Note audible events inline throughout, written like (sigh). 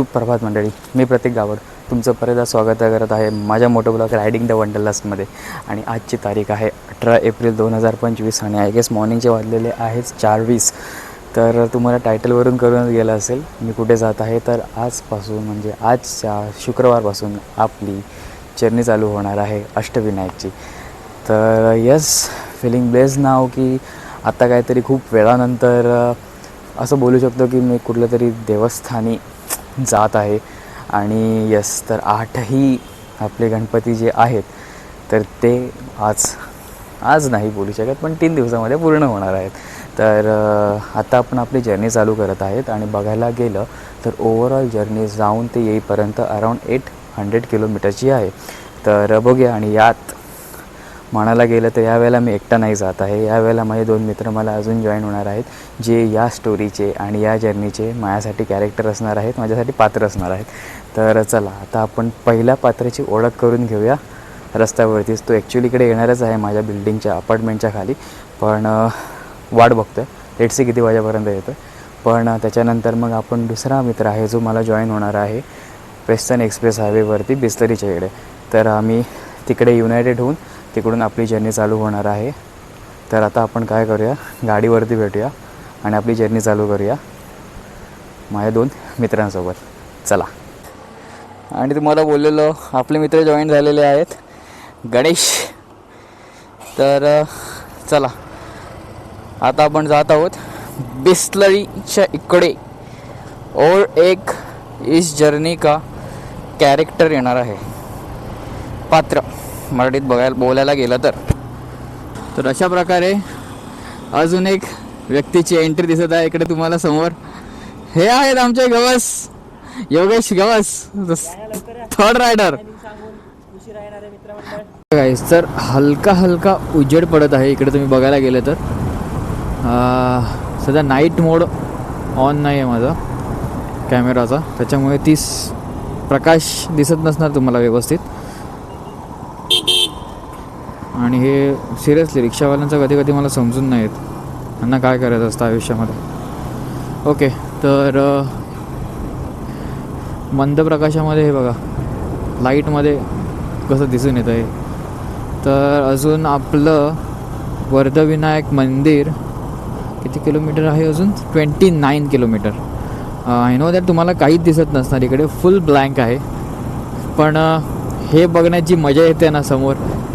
सुप्रभात मंडळी मी प्रतीक गावड. तुमचं परत स्वागत करत आहे माझ्या मोठं ब्लॉग रायडिंग द वंडरलासमध्ये आणि आजची तारीख आहे अठरा एप्रिल दोन हजार पंचवीस आणि आय गेस मॉर्निंगचे वाजलेले आहेत चार वीस तर तुम्हाला टायटलवरून करूनच गेलं असेल मी कुठे जात आहे? तर आजपासून म्हणजे आजच्या शुक्रवारपासून आपली जर्नी चालू होणार आहे अष्टविनायकची. तर यस फिलिंग ब्लेस नाव की आत्ता काहीतरी खूप वेळानंतर असं बोलू शकतो की मी कुठल्या तरी देवस्थानी जात आहे. आणि यस तर आठही आपले गणपती जे आहेत तर ते आज आज नाही बोलू शकत पण तीन दिवसामध्ये पूर्ण होणार आहेत. तर आता आपण आपली जर्नी चालू करत आहेत आणि बघायला गेलं तर ओव्हरऑल जर्नी जाऊन ते येईपर्यंत अराऊंड एट हंड्रेड किलोमीटरची आहे. तर बघूया आणि यात म्हणायला गेलं तर यावेळेला मी एकटा नाही जात आहे. यावेळेला माझे दोन मित्र मला अजून जॉईन होणार आहेत जे या स्टोरीचे आणि या जर्नीचे माझ्यासाठी कॅरेक्टर असणार आहेत माझ्यासाठी पात्र असणार आहेत. तर चला आता आपण पहिल्या पात्राची ओळख करून घेऊया. रस्त्यावरतीच तो ॲक्च्युली इकडे येणारच आहे माझ्या बिल्डिंगच्या अपार्टमेंटच्या खाली. पण वाट बघतो आहे लेटसी किती वाजेपर्यंत येतं पण त्याच्यानंतर मग आपण दुसरा मित्र आहे जो मला जॉईन होणार आहे वेस्टर्न एक्सप्रेस हायवेवरती बिस्तरीच्या इकडे. तर आम्ही तिकडे युनायटेड होऊन तिकडून आपली जर्नी चालू होणार आहे. तर आता आपण काय करूया? गाडीवरती भेटूया आणि आपली जर्नी चालू करूया. माझ्या दोन मित्रांसोबत. चला. आणि तुम्हाला बोललेलो आपले मित्र जॉईन झालेले आहेत. गणेश. तर चला. आता आपण जात आहोत बिस्लरीच्या इकडे. और एक इस जर्नी का कॅरेक्टर येणार आहे. पात्र. मराठीत बघायला बोलायला गेलं तर? तर अशा प्रकारे अजून एक व्यक्तीची एंट्री दिसत आहे इकडे तुम्हाला समोर. हे आहेत आमचे Gawas Yogesh Gawas third rider guys तर हलका हलका उजेड पडत आहे इकडे तुम्ही बघायला गेलं तर. सध्या नाईट मोड ऑन नाही आहे माझा कॅमेराचा त्याच्यामुळे तीस प्रकाश दिसत नसणार तुम्हाला व्यवस्थित. आणि हे सिरियसली रिक्षावाल्यांचं कधी कधी मला समजून नाही येत त्यांना काय करायचं असतं आयुष्यामध्ये? ओके तर मंद प्रकाशामध्ये हे बघा. लाईटमध्ये कसं दिसून येतं आहे तर अजून आपलं वर्धविनायक मंदिर किती किलोमीटर आहे अजून? Twenty nine kilometre. I know that तुम्हाला काहीच दिसत नसणार इकडे. फुल ब्लँक आहे. पण हे बघण्याची मजा येते ना समोर.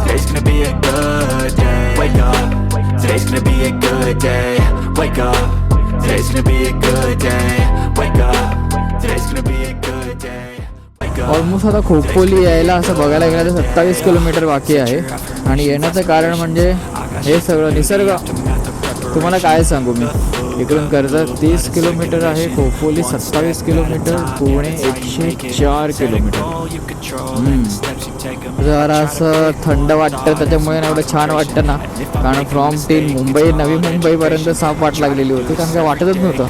Today's gonna be a good day. Wake up, today's gonna be a good day. Wake up, today's gonna be a good day. Wake up, today's gonna be a good day. Almost आता खोपोली यायला असं बघायला गेलं तर सत्तावीस kilometre बाकी आहे. आणि येण्याचं कारण म्हणजे हे सगळं निसर्ग. तुम्हाला काय सांगू मी? इकडून कर्जत तीस किलोमीटर आहे. खोपोली सत्तावीस किलोमीटर. पुणे एकशे चार किलोमीटर. जरासं थंड वाटतं त्याच्यामुळे ना एवढं छान वाटतं ना. कारण फ्रॉम टीन मुंबई नवी मुंबईपर्यंत साफ वाट लागलेली होती कारण काय वाटतच नव्हतं.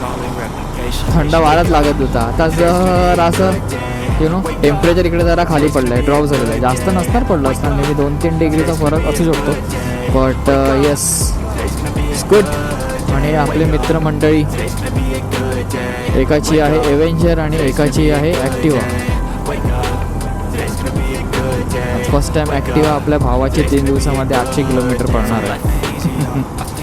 थंड वाढत लागत होता. आता जरासं यु नो टेम्परेचर इकडे जरा खाली पडलं आहे ड्रॉप झालेलं आहे जास्त नसणार पडलं असणार मे बी दोन तीन डिग्रीचा फरक असू शकतो. बट येस गुड आणि आपले मित्रमंडळी एकाची आहे एव्हेंजर आणि एकाची आहे ॲक्टिवा फर्स्ट टाइम ॲक्टिवा आपल्या भावाचे तीन दिवसामध्ये आठशे किलोमीटर पडणार आहे. (laughs)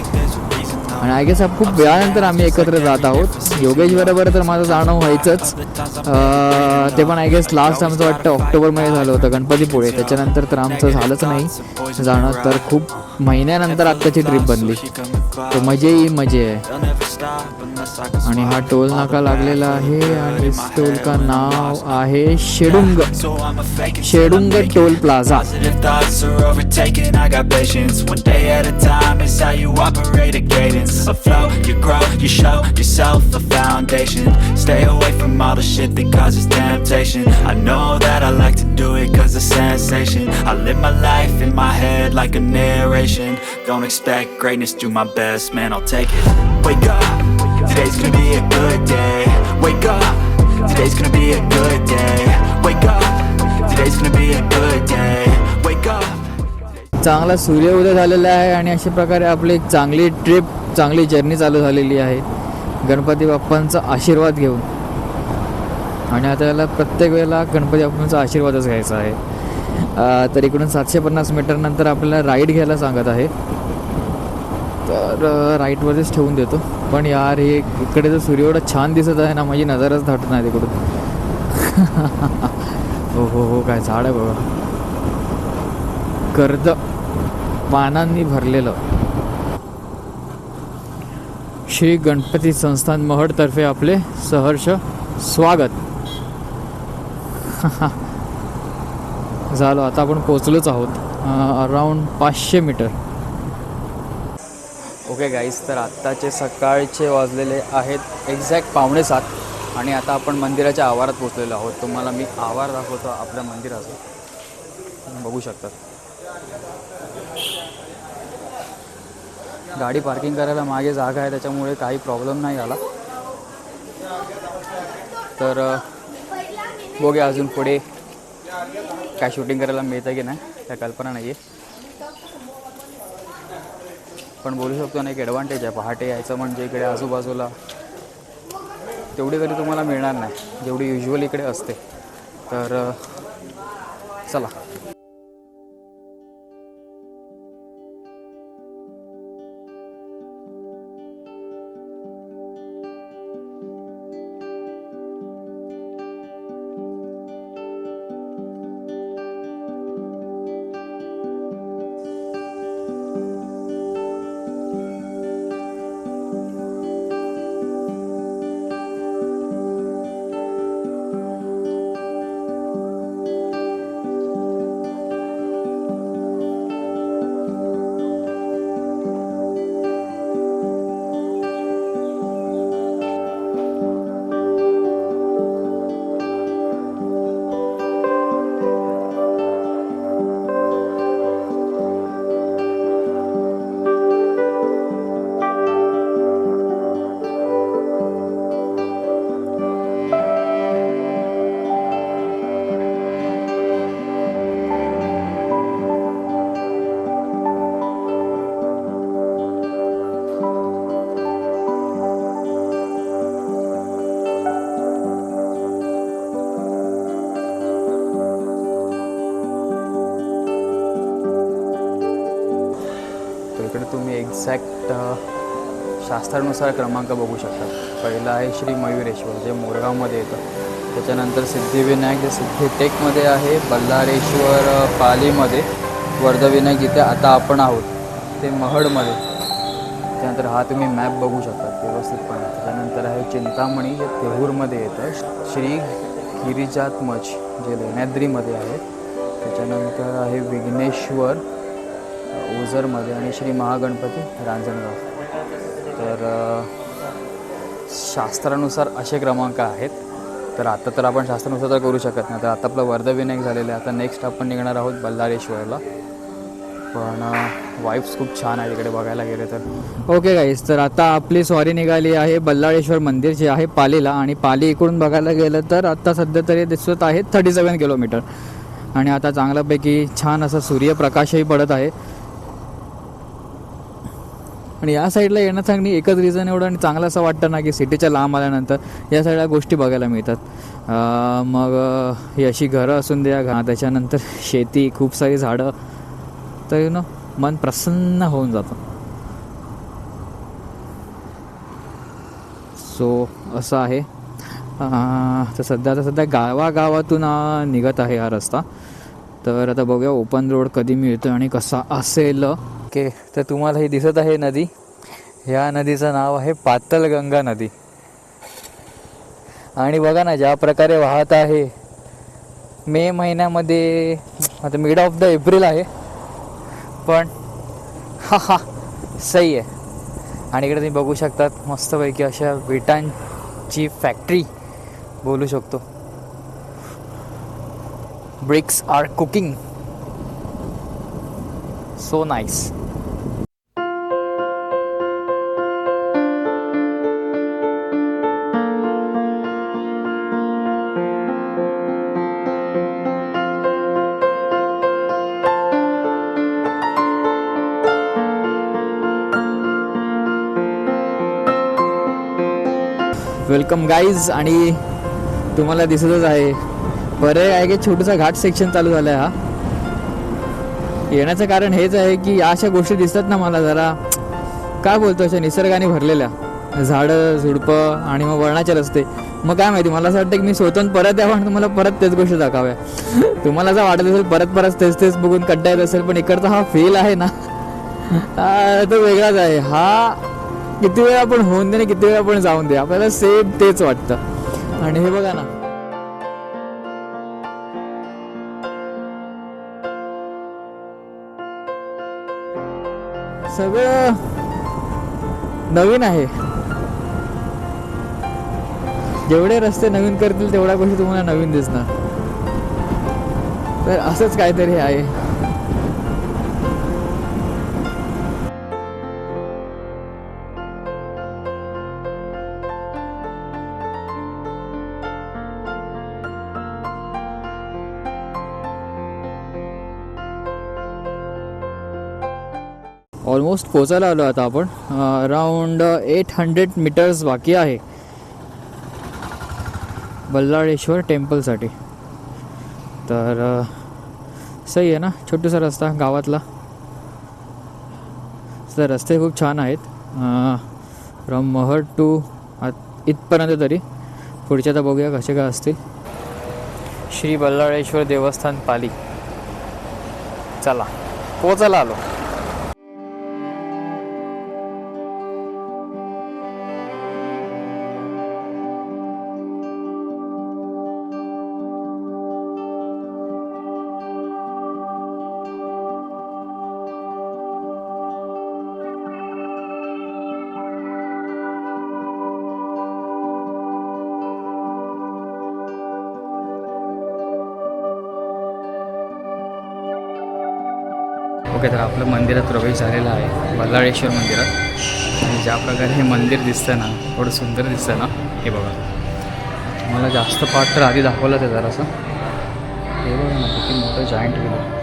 आणि आय गेस खूप वेळानंतर आम्ही एकत्र जात आहोत. योगेश बरोबर तर माझं जाणं व्हायचंच. ते पण आय गेस लास्ट आमचं वाटतं ऑक्टोबरमध्ये झालं होतं गणपतीपुळे. त्याच्यानंतर तर आमचं झालंच नाही. जाणं तर खूप महिन्यानंतर आत्ताची ट्रिप बनली. तर मजे ही मजे आहे. आणि हा टोल नाका लागलेला आहे आणि टोल का नाव आहे Shedung. Shedung toll plaza. Positive thoughts are overtaken, I got patience One day at a time is how you operate a cadence yourself afloat You grow, you show yourself a foundation Stay away from all the shit that causes temptation I know that I like to do it cause it's sensation I live my life in my head like a narration Don't expect greatness, do my best, man, I'll take it Wake up, today's gonna be a good day Wake up, today's gonna be a good day Wake up, today's gonna be a good day Wake up चांगला सूर्योदय झालेला आहे आणि अशा प्रकारे आपली एक चांगली ट्रिप चांगली जर्नी चालू झालेली आहे. गणपती बाप्पांचा आशीर्वाद घेऊन. आणि आता याला प्रत्येक वेळेला गणपती बाप्पांचा आशीर्वादच घ्यायचा आहे. तर इकडून सातशे पन्नास मीटरनंतर आपल्याला राईड घ्यायला सांगत आहे. तर राईटवरच ठेवून देतो. पण यार हे इकडे जर सूर्य एवढा छान दिसत आहे ना माझी नजरच धाटत नाही तिकडून. (laughs) हो हो हो काय झाड आहे बघा कर्द पानांनी भरलेलं. श्री गणपती संस्थान महडतर्फे आपले सहर्ष स्वागत. (laughs) झालं आता आपण पोचलोच आहोत. अराऊंड पाचशे मीटर. ओके गाईज तर आत्ताचे सकाळचे वाजलेले आहेत एक्झॅक्ट पावणे सात. आणि आता आपण मंदिराच्या आवारात पोचलेलो आहोत. तुम्हाला मी आवार दाखवतो आपल्या मंदिराचा. बघू शकतात गाडी पार्किंग करायला मागे जागा आहे त्याच्यामुळे काही प्रॉब्लेम नाही आला. तर बघूया अजून पुढे काय शूटिंग करायला मिळतं की नाही. त्या कल्पना नाही आहे पण बोलू शकतो ना एक ॲडव्हान्टेज आहे. पहाटे यायचं म्हणजे इकडे आजूबाजूला तेवढी कधी तुम्हाला मिळणार नाही. जेवढी युजली इकडे असते. तर चला. शास्त्रानुसार क्रमांक बघू शकता. पहिला आहे श्री मयुरेश्वर जे मोरगावमध्ये येतं. त्याच्यानंतर सिद्धिविनायक जे सिद्धिटेकमध्ये आहे बल्लारेश्वर पालीमध्ये. वर्धविनायक जिथे आता आपण आहोत ते महडमध्ये. त्यानंतर हा तुम्ही मॅप बघू शकता व्यवस्थितपणे. त्याच्यानंतर आहे चिंतामणी जे तेहूरमध्ये येतं. श्री गिरिजातमच जे लेण्याद्रीमध्ये आहे. त्याच्यानंतर आहे विघ्नेश्वर ओझरमध्ये. आणि श्री महागणपती रांजणगाव. तर शास्त्रानुसार असे क्रमांक आहेत. तर आता तर आपण शास्त्रानुसार तर करू शकत नाही. तर आता आपलं वर्धविनायक झालेलं आहे. आता नेक्स्ट आपण निघणार आहोत बल्लारेश्वरला पण वाईफ्स खूप छान आहे तिकडे बघायला गेले तर. ओके गाईस तर आता आपली सॉरी निघाली आहे बल्लाळेश्वर मंदिर जे आहे पालीला. आणि पाली इकडून बघायला गेलं तर आत्ता सध्या तरी दिसत आहे थर्टी सेवन किलोमीटर. आणि आता चांगल्यापैकी छान असा सूर्यप्रकाशही पडत आहे. आणि या साईडला येण्यासाठी एकच रिझन एवढं आणि चांगलं असं वाटतं ना की सिटीच्या लांब आल्यानंतर या साईडला गोष्टी बघायला मिळतात. मग ही अशी घरं असून द्या घा त्याच्यानंतर शेती खूप सारी झाडं तर यु नो मन प्रसन्न होऊन जातं. सो असं आहे. तर सध्या आता सध्या गावागावातून निघत आहे हा रस्ता. तर आता बघूया ओपन रोड कधी मिळतो आणि कसा असेल. ओके तर तुम्हाला ही दिसत आहे नदी. ह्या नदीचं नाव आहे पातलगंगा नदी. आणि बघा ना ज्या प्रकारे वाहत आहे मे महिन्यामध्ये आता मिड ऑफ द एप्रिल आहे पण हा हा सही आहे. आणि इकडे तुम्ही बघू शकतात मस्तपैकी अशा विटांची फॅक्टरी बोलू शकतो. Bricks are cooking so nice welcome guys आणि तुम्हाला दिसतच आहे. बरे आहे की छोटूसा घाट सेक्शन चालू झाला आहे हा. येण्याचं कारण हेच आहे की या अशा गोष्टी दिसतात ना मला जरा. काय बोलतो अशा निसर्गाने भरलेल्या. झाडं झुडपं आणि मग वळणाचे रस्ते. मग काय माहिती मला असं वाटतं की मी स्वतःहून परत यावं आणि तुम्हाला परत तेच गोष्टी दाखाव्या तुम्हाला असं वाटत असेल परत परत तेच तेच बघून कड्डा येत असेल पण इकडचा हा फील आहे ना. तो वेगळाच आहे. हा किती वेळा आपण होऊन दे आणि किती वेळा आपण जाऊन दे. आपल्याला सेम तेच वाटतं. आणि हे बघा ना. सगळं नवीन आहे. जेवढे रस्ते नवीन करतील तेवढ्या गोष्टी तुम्हाला नवीन दिसणार. तर असंच काहीतरी आहे. ऑलमोस्ट पोचायला आलो आता आपण. अराउंड एट हंड्रेड मीटर्स बाकी आहे. बल्लाळेश्वर टेम्पलसाठी. तर सही आहे ना? छोटूसा रस्ता गावातला. तर रस्ते खूप छान आहेत. फ्रॉम महड टू इथपर्यंत तरी. पुढच्या तर बघूया कसे काय असतील. श्री बल्लाळेश्वर देवस्थान पाली. चला पोचायला आलो. ओके तर आपलं मंदिरात प्रवेश झालेला आहे बल्लाळेश्वर मंदिरात. आणि ज्या प्रकारे हे मंदिर दिसतं ना थोडं सुंदर दिसतं ना हे बघा. मला जास्त पाठ तर आधी दाखवलं ते जरासं. हे बघा ना किती मोठं जॉईंट केलं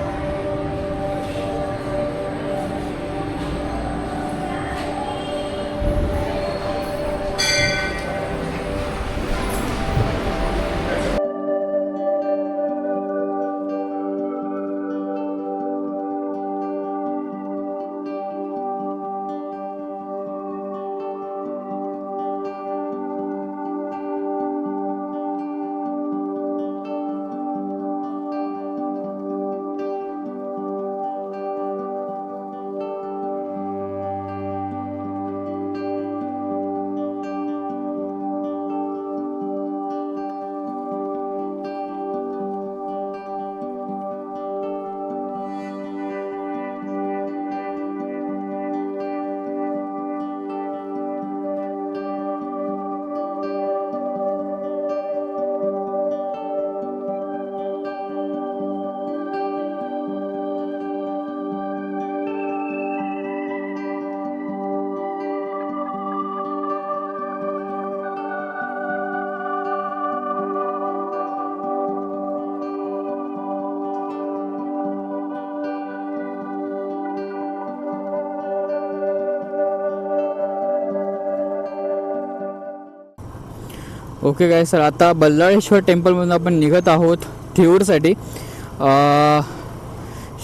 ओके काय सर आता बल्लाळेश्वर टेम्पलमधून आपण निघत आहोत थिऊरसाठी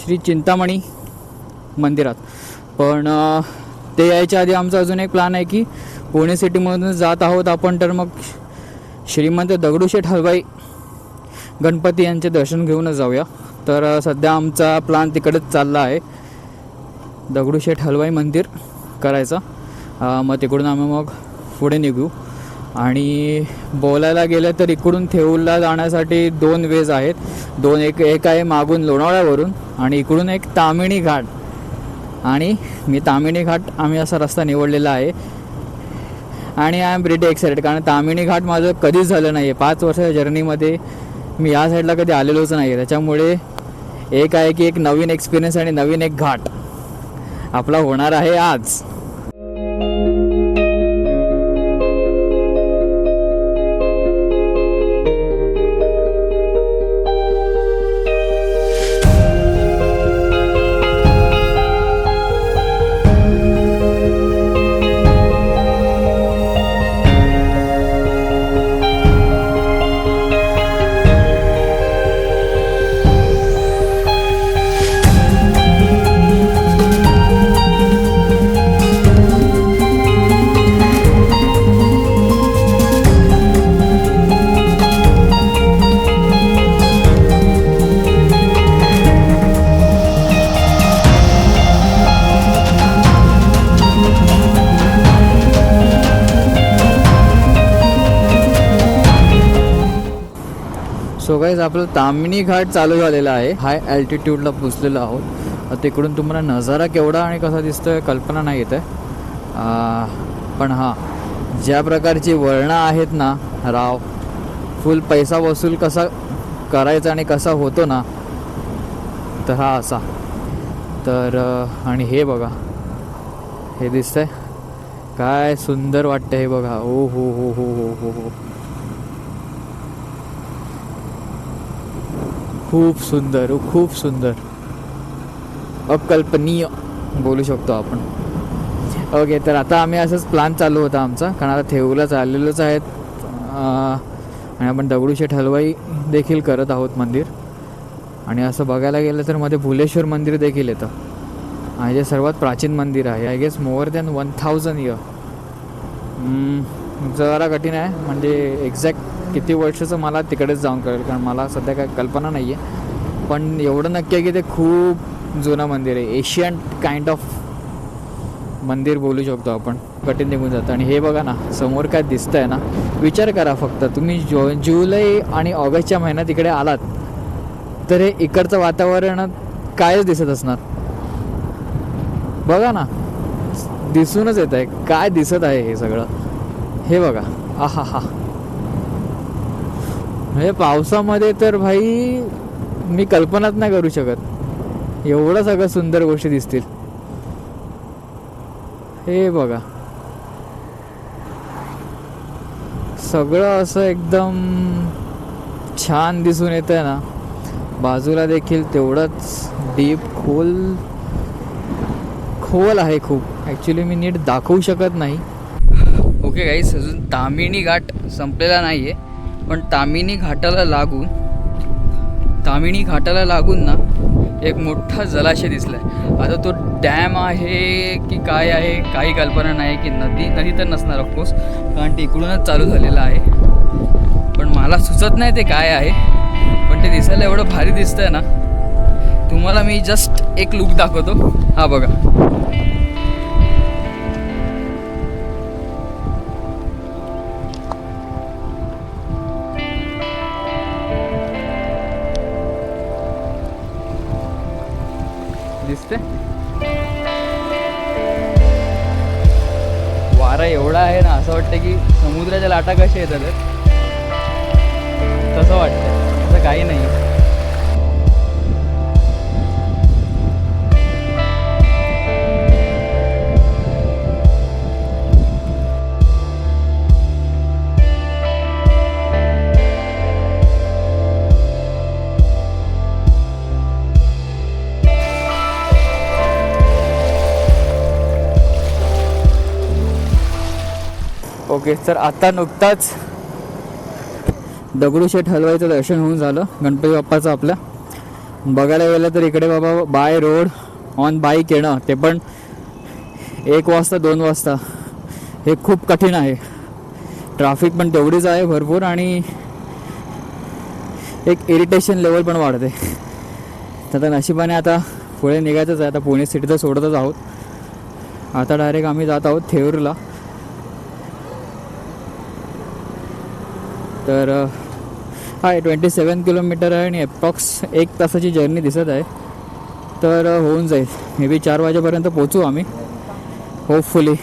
श्री चिंतामणी मंदिरात. पण ते यायच्या आधी आमचा अजून एक प्लॅन आहे की पुणे सिटीमधून जात आहोत आपण. तर मग श्रीमंत दगडूशेठ हलवाई गणपती यांचे दर्शन घेऊनच जाऊया. तर सध्या आमचा प्लॅन तिकडेच चालला आहे. दगडूशेठ हलवाई मंदिर करायचा. मग तिकडून आम्ही मग पुढे निघू. आणि बोलायला गेलं तर इकडून थेऊरला जाण्यासाठी दोन वेज आहेत. दोन एक एक आहे मागून लोणावळ्यावरून आणि इकडून एक तामिणी घाट. आणि मी तामिणी घाट आम्ही असा रस्ता निवडलेला आहे. आणि आय एम प्रिटी एक्साइटेड कारण तामिणी घाट माझं कधीच झालं नाही आहे पाच वर्षाच्या जर्नीमध्ये मी या साईडला कधी आलेलोच नाही आहे त्याच्यामुळे एक आहे की एक नवीन एक्सपिरियन्स आणि नवीन एक घाट. आपला होणार आहे आज. गाईज आपलं तामिनी घाट चालू झालेला आहे. हाय अल्टिट्यूडला पोचलेलो आहोत. तिकडून तुम्हाला नजारा केवढा आणि कसा दिसतोय कल्पना नाही येत आहे. पण हां ज्या प्रकारची वळणं आहेत ना राव फुल पैसा वसूल कसा करायचा आणि कसा होतो ना तर हा असा. तर आणि हे बघा हे दिसतंय. काय सुंदर वाटतं हे बघा. ओ हो हो हो हो हो हो. खूप सुंदर खूप सुंदर. अकल्पनीय बोलू शकतो आपण. ओके तर आता आम्ही असंच प्लॅन चालू होता आमचा. कारण आता थेऊला चाललेलोच आहेत. आणि आपण दगडूशेठ हलवाई देखील करत आहोत मंदिर. आणि असं बघायला गेलं तर मध्ये भुलेश्वर मंदिर देखील येतं. आणि जे सर्वात प्राचीन मंदिर आहे I guess more than one thousand year जरा कठीण आहे. म्हणजे एक्झॅक्ट किती वर्षाचं मला तिकडेच जाऊन कळेल कारण मला सध्या काय कल्पना नाही आहे पण एवढं नक्की आहे की ते खूप जुनं मंदिर आहे. एशियन काइंड ऑफ मंदिर बोलू शकतो आपण. कठीण निघून जातं. आणि हे बघा ना समोर काय दिसतंय ना विचार करा फक्त. तुम्ही जो जुलै आणि ऑगस्टच्या महिन्यात इकडे आलात तर हे इकडचं वातावरण कायच दिसत असणार. बघा ना दिसूनच येत आहे काय दिसत आहे हे सगळं. हे बघा. आहा हा म्हणजे पावसामध्ये तर भाई मी कल्पनाच नाही करू शकत. एवढं सगळं सुंदर गोष्टी दिसतील. हे बघा. सगळं असं एकदम छान दिसून येत आहे ना. बाजूला देखील तेवढंच डीप खोल खोल आहे खूप. ॲक्च्युली मी नीट दाखवू शकत नाही. ओके गाईस अजून तामिणी घाट संपलेला नाही आहे पण तामिनी घाटाला लागून तामिनी घाटाला लागून ना एक मोठा जलाशय दिसला आहे आता तो डॅम आहे की काय आहे काही कल्पना नाही की नदी नदी तर नसणार ऑफकोर्स कारण ते इकडूनच चालू झालेलं आहे. पण मला सुचत नाही ते काय आहे पण ते दिसायला एवढं भारी दिसतंय ना. तुम्हाला मी जस्ट एक लुक दाखवतो. हा बघा. असं वाटतं की समुद्राच्या लाटा कशा येतात? तसं वाटतं असं काही नाही. ओके तर आता नुकताच दगडूशेठ हलवाईचं दर्शन होऊन झालं गणपती बाप्पाचं आपलं. बघायला गेलं तर इकडे बाबा बाय रोड ऑन बाईक येणं ते पण एक वाजता दोन वाजता. हे खूप कठीण आहे. ट्रॅफिक पण तेवढीच आहे भरपूर आणि एक इरिटेशन लेवल पण वाढते. तर आता नशिबाने आता पुढे निघायचंच आहे. आता पुणे सिटी तर सोडतच आहोत. आता डायरेक्ट आम्ही जात आहोत थेऊरला तर अ, ट्वेंटी सेवन किलोमीटर आहे आणि अप्रॉक्स एक तासाची जर्नी दिसत आहे. तर होऊन जाईल. मे बी चार वाजेपर्यंत पोचू आम्ही. होपफुली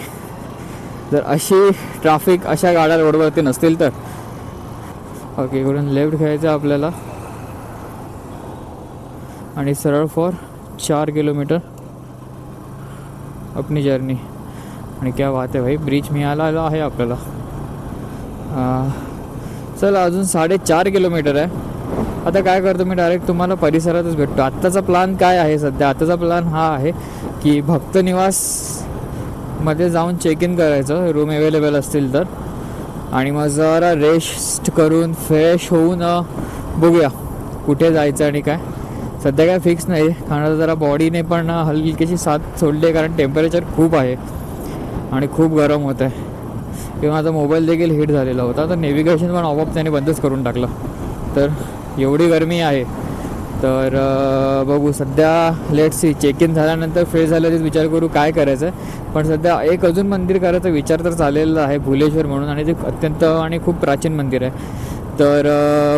जर अशी ट्राफिक अशा गाड्या रोडवरती नसतील तर. ओके इकडून लेफ्ट घ्यायचं आहे आपल्याला. आणि सरळ फॉर चार किलोमीटर अपनी जर्नी आणि क्या बात आहे भाई ब्रिज मिळाला आहे आपल्याला. चला अजून साडेचार किलोमीटर आहे. आता काय करतो मी डायरेक्ट तुम्हाला परिसरातच भेटतो. आत्ताचा प्लान काय आहे सध्या? आत्ताचा प्लान हा आहे की भक्त निवासमध्ये जाऊन चेक इन करायचं. रूम अवेलेबल असतील तर. आणि मग जरा रेस्ट करून फ्रेश होऊन बघूया कुठे जायचं आणि काय. सध्या काय फिक्स नाही कारण जरा बॉडीने पण हलकीशी साथ सोडली आहे कारण टेम्परेचर खूप आहे. आणि खूप गरम होत आहे किंवा माझा मोबाईल देखील हीट झालेला होता. तर नेव्हिगेशन पण आपोआप त्याने बंदच करून टाकलं. तर एवढी गरमी आहे. तर बघू सध्या लेट सी चेक इन झाल्यानंतर फ्रेश झाल्याचेच विचार करू काय करायचं आहे पण सध्या एक अजून मंदिर करायचा विचार तर चाललेला आहे भुलेश्वर म्हणून. आणि ते अत्यंत आणि खूप प्राचीन मंदिर आहे. तर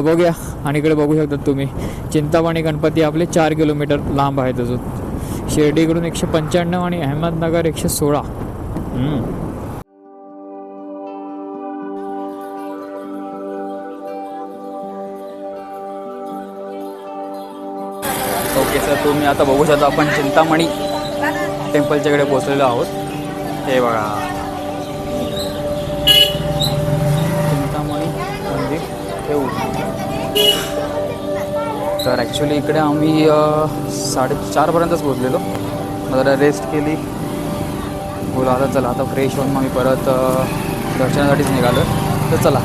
बघूया. आणि इकडे बघू शकतात तुम्ही. चिंतामणी गणपती आपले चार किलोमीटर लांब आहेत अजून. शिर्डीकडून एकशे पंच्याण्णव आणि अहमदनगर एकशे सोळा. तुम्ही आता बघू शकता. आपण चिंतामणी टेम्पलच्याकडे पोचलेलो आहोत. हे बघा. चिंतामणी मंदिर. ठेवू तर ॲक्च्युली इकडे आम्ही साडेचारपर्यंतच पोचलेलो मग जरा रेस्ट केली. बोला आता चला. आता फ्रेश होऊन मग मी परत दर्शनासाठीच निघालो तर चला.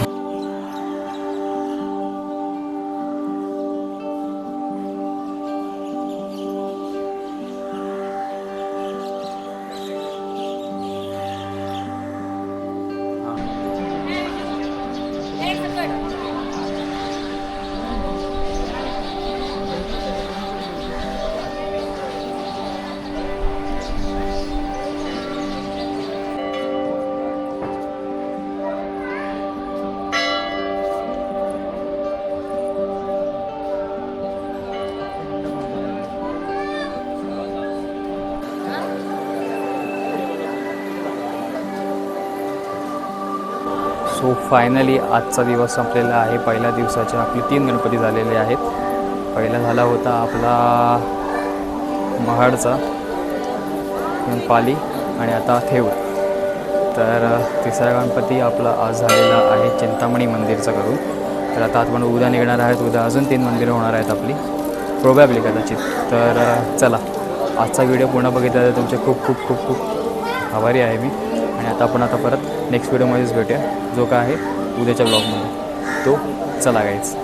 फायनली आजचा दिवस संपलेला आहे. पहिल्या दिवसाचे आपले तीन गणपती झालेले आहेत. पहिला झाला होता आपला महाडचा पाली आणि आता थेऊर. तर तिसरा गणपती आपला आज झालेला आहे चिंतामणी मंदिरचा करून. तर आता आपण उद्या निघणार आहेत. उद्या अजून तीन मंदिरं होणार आहेत आपली. प्रोबॅबली कदाचित. तर चला. आजचा व्हिडिओ पूर्ण बघितला तर तुमचे खूप खूप खूप खूप आभारी आहे मी. तर आपण आता परत नेक्स्ट व्हिडिओमध्येच भेटूया जो काय आहे उद्याच्या ब्लॉगमध्ये तो चला गाईच